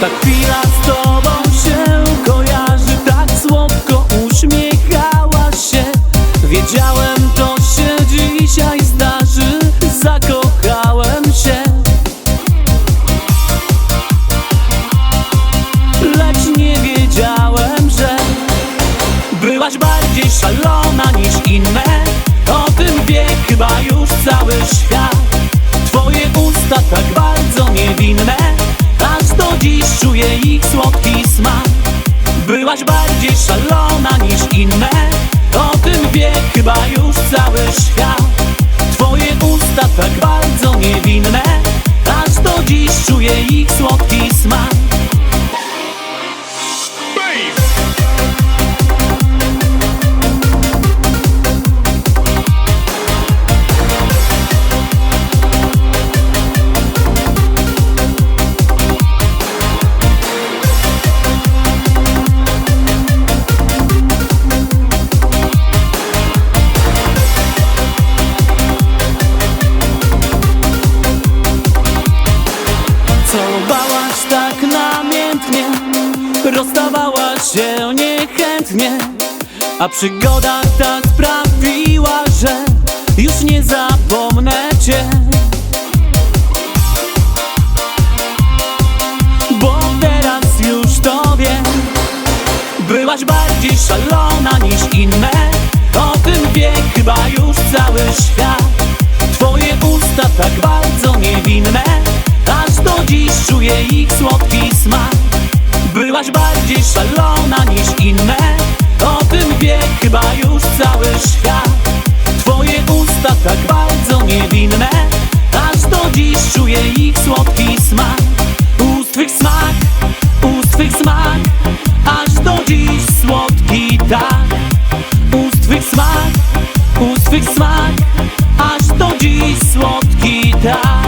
Ta chwila z tobą się kojarzy Tak słodko uśmiechałaś się. Wiedziałem to się dzisiaj zdarzy Zakochałem się. Lecz nie wiedziałem, że Byłaś bardziej szalona niż inne. O tym wie chyba już cały świat. Twoje usta tak bardzo niewinne ich słodki smak. Byłaś bardziej szalona niż inne. O tym wie chyba już cały świat. Twoje usta tak bardzo niewinne. Aż do dziś czuję ich słodki Całowałaś tak namiętnie Rozstawałaś się niechętnie A przygoda ta sprawiła, że Już nie zapomnę cię. Bo teraz już to wiem Byłaś bardziej szalona niż inne. O tym wie chyba już cały świat całuje ich słodki smak. Byłaś bardziej szalona niż inne. O tym wie chyba już cały świat. Twoje usta tak bardzo niewinne. Aż do dziś czuję ich słodki smak. Ust twych smak, ust twych smak. Aż do dziś słodki tak. Ust twych smak, ust twych smak. Aż do dziś słodki tak.